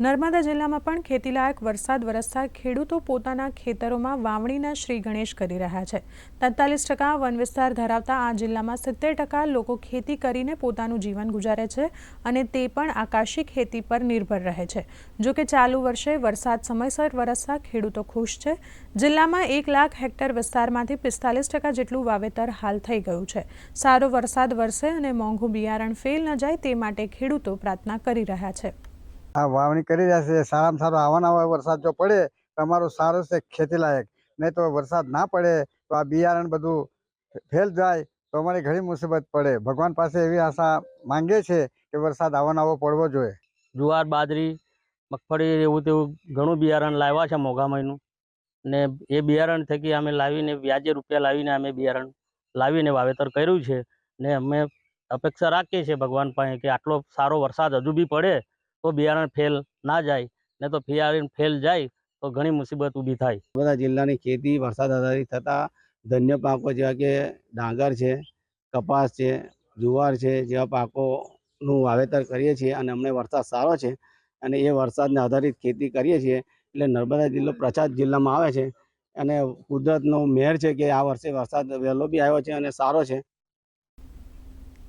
નર્મદા જિલ્લામાં પણ ખેતીલાયક વરસાદ વરસતા ખેડૂતો પોતાના ખેતરોમાં વાવણીના શ્રી ગણેશ કરી રહ્યા છે. તેતાલીસ ટકા વન વિસ્તાર ધરાવતા આ જિલ્લામાં સિત્તેર ટકા લોકો ખેતી કરીને પોતાનું જીવન ગુજારે છે અને તે પણ આકાશી ખેતી પર નિર્ભર રહે છે. જો કે ચાલુ વર્ષે વરસાદ સમયસર વરસતા ખેડૂતો ખુશ છે. જિલ્લામાં એક લાખ હેક્ટર વિસ્તારમાંથી પિસ્તાલીસ ટકા જેટલું વાવેતર હાલ થઈ ગયું છે. સારો વરસાદ વરસે અને મોંઘું બિયારણ ફેલ ન જાય તે માટે ખેડૂતો પ્રાર્થના કરી રહ્યા છે. આ વાવણી કરી રહ્યા છે. સારામાં સારો આવવાના વરસાદ જો પડે તો અમારું સારું છે ખેતી લાયક નહીં તો વરસાદ ના પડે તો આ બિયારણ બધું ફેલ જાય તો અમારી ઘણી મુસીબત પડે. ભગવાન પાસે એવી આશા માંગે છે કે વરસાદ આવવાનો આવો પડવો જોઈએ. જુવાર, બાજરી, મગફળી એવું તેવું ઘણું બિયારણ લાવ્યા છે મોઘા મહિનું. ને એ બિયારણ થકી અમે લાવીને વ્યાજે રૂપિયા લાવીને અમે બિયારણ લાવીને વાવેતર કર્યું છે. ને અમે અપેક્ષા રાખીએ છીએ ભગવાન પાસે કે આટલો સારો વરસાદ હજુ બી પડે તો બિયારણ ફેલ ના જાય, ને તો બિયારણ ફેલ જાય, તો ઘણી મુસીબત ઊભી થાય. બધા જિલ્લાની ખેતી વરસાદ આધારિત થતાં ધન્ય પાકો જેવા કે ડાંગર છે, કપાસ છે, જુવાર છે, જેવા પાકોનું વાવેતર કરીએ છીએ અને અમને વરસાદ સારો છે અને એ વરસાદને આધારિત ખેતી કરીએ છીએ એટલે નર્મદા જિલ્લો પ્રચાર જિલ્લામાં આવે છે અને કુદરતનો મેર છે કે આ વર્ષે વરસાદ વહેલો બી આવ્યો છે અને સારો છે.